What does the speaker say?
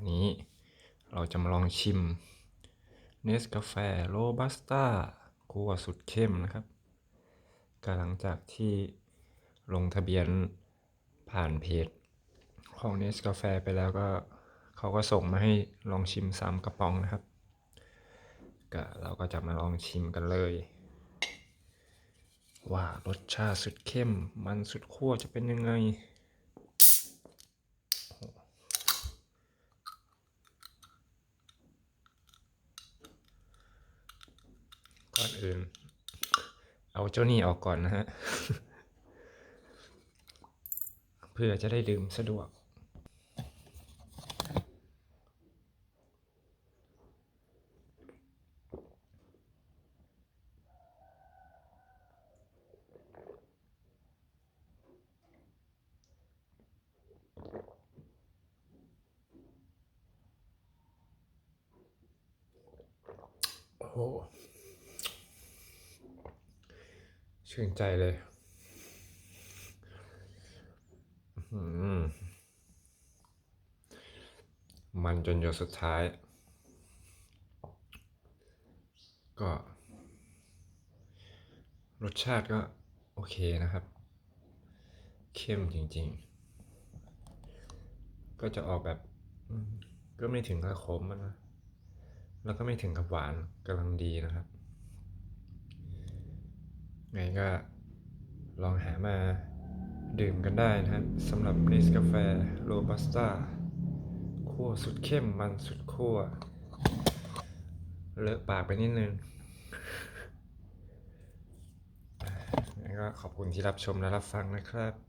วันนี้เราจะมาลองชิมเนสกาแฟโรบัสต้าคั่วสุดเข้มนะครับก็หลังจากที่ลงทะเบียนผ่านเพจของเนสกาแฟไปแล้วก็เขาก็ส่งมาให้ลองชิมสามกระป๋องนะครับก็เราก็จะมาลองชิมกันเลย ว่ารสชาติสุดเข้มมันสุดขั้วจะเป็นยังไง ก่อนอื่น เอาเจ้านี่ออกก่อนนะฮะ เพื่อจะได้ดื่มสะดวก โอ้โห ชื่นใจเลยมันจนหยดสุดท้าย ก็ รสชาติก็ โอเคนะครับ เข้มจริงๆ ก็จะออกแบบ ก็ไม่ถึงกับขมนะ แล้วก็ไม่ถึงกับหวานกำลังดีนะครับ ไงก็ลองหามาดื่มกันได้นะครับสำหรับเนสกาแฟโรบัสต้าคั่วสุดเข้มมันสุดคั่วเลอะปากไปนิดนึงงั้นก็ขอบคุณที่รับชมและรับฟังนะครับ